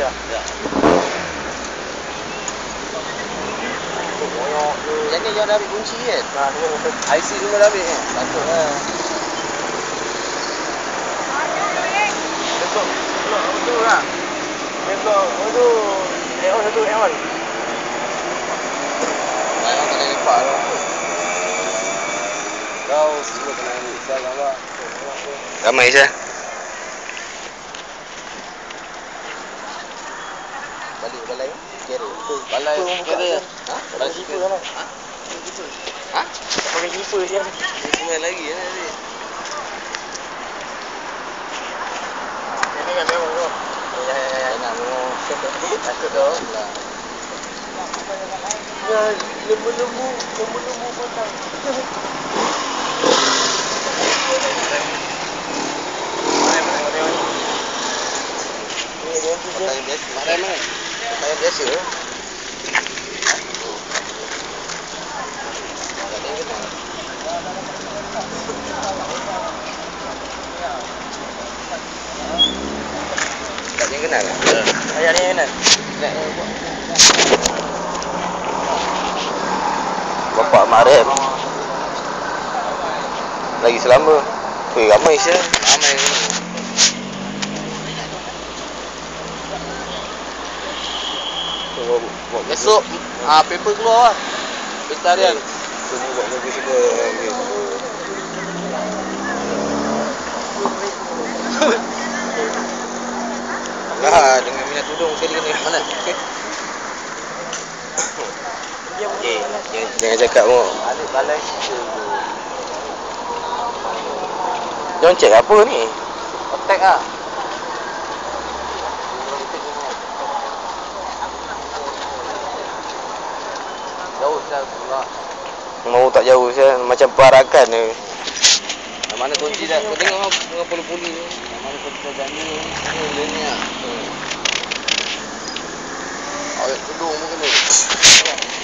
dia? Ya. Koyok tu. Yang ni yang dah ambil kunci kan? Nah, ni betul. IC semua dah ambil kan? Patutlah. Besok blok tu lah. Dia blok tu Aeon satu Aeon. Banyak kena lepak lah. Kau semua kena ambil Saya gambar. Ramai je. Balik balai kira. Balai Betul, kira. buka Ha? Tak Balai pakai zipper kira. lah. Ha? Ha? Tak pakai zipper je. Dia semua lagi ya nanti. Ini kan memang tu. Ya, ya, ya. Nak mau. Takut tu. Ya, lembu-lembu, lembu-lembu potong. Mana mana mana ni? Ni dia tu je. Pakaian biasa. Pakaian mana? Pakaian biasa. Ha? Tak ada yang kenal. Kenal? Ayah ni kan? Bapak Marem Lagi selama Weh ramai je Ramai ni Besok ah paper keluar lah Vegetarian Semua buat bagi semua Lah dengan minat tudung sekali kena mana? Pun Eh, jangan, cakap mu. Alik balai kita tu. Jangan cek apa ni? Attack ah. Jauh saya pula. Mau tak jauh saya macam parakan ni. Mana kunci dah? Kau tengok dengan poli-poli ni. Mana kunci dah jadi ni? Ni dia ni ah. Awak tudung pun kena.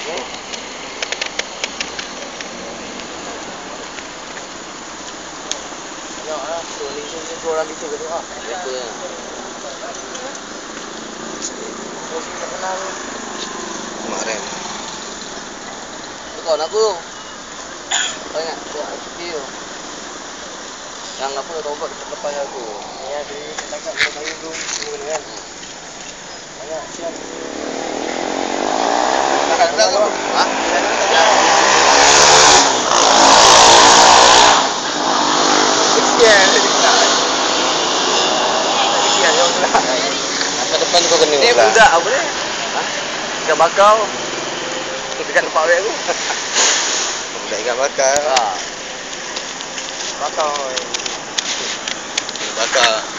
Hmm. Ya, ah, tu ni ni tu orang ke tu ah. Ya? Sini tak kenal. Kawan aku tu. Kau ingat? Tu video. Yang apa kau buat dekat depan aku. Ya, dia cakap dia tahu belum semua ni kan. Banyak siap. Tak. Ha? Kesian dia. Kesian dia depan kau kena Ni pula. budak apa ni? Ha? Ikan bakau. Dekat tempat awet aku. Budak ikan bakar. Ha. Bakau. Bakar.